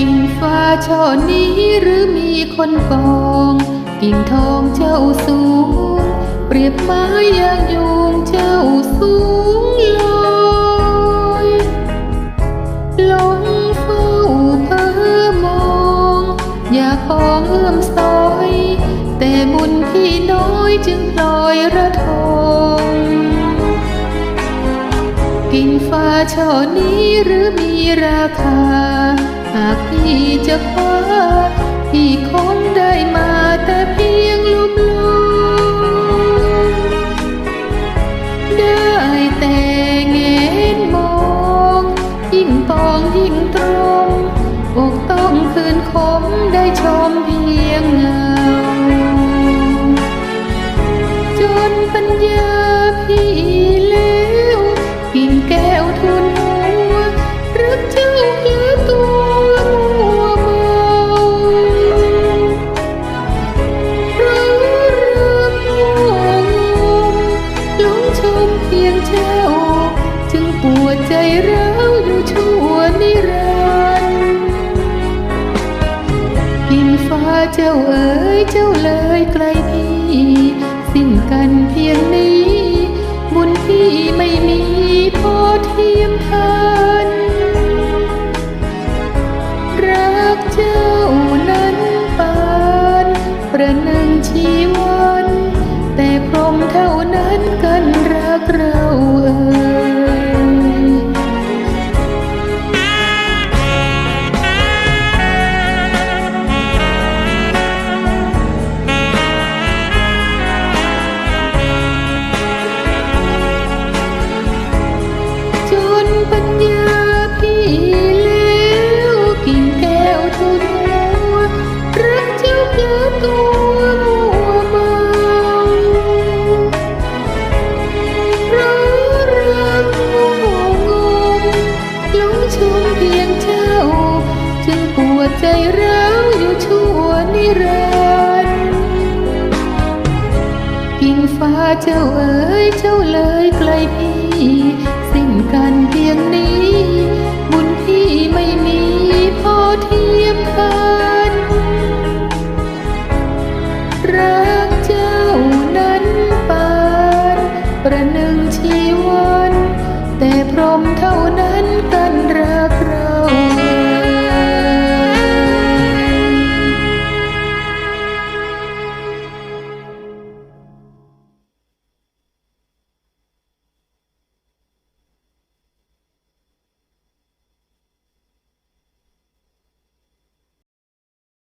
กินฝ้าช่อนี้หรือมีคนปอง กิ่งทองเจ้าสูง เปรียบไม้ยางยุงเจ้าสูงลอยลงเฝ้าเพ้อมอง อยากปองเอื้อมซอย แต่บุญพี่น้อยจึงพลอยระทมกิ่งฟ้าช่อนี้หรือมีราคาหาก ที่จะคว้าพี่คงได้มาแต่เพียงลุบลมได้แต่เงนมอง ยิ่งปองยิ่งตรงอกต้องคืนคมได้ชมเพียงเงา ใจร้าวอยู่ชั่วนิรันดร์กิ่งฟ้าเจ้าเอ๋ยเจ้าเลยไกลพี่ สิ้นกันเพียงนี้ บุญพี่ไม่มีพอเทียมทันรักเจ้านั้นปานประหนึ่งชีวัน แต่พรมเท่านั้นก ใจร้าวอยู่ชั่วนิรันดร์กิ่งฟ้าเจ้าเอ๋ยเจ้าเลยไกลพี่สิ้นกันเพียงนี้ บุญพี่ไม่มีพอเทียมกันรักเจ้านั้นปานประหนึ่งชีวัน แต่พรหมเท่านั้นกันเรา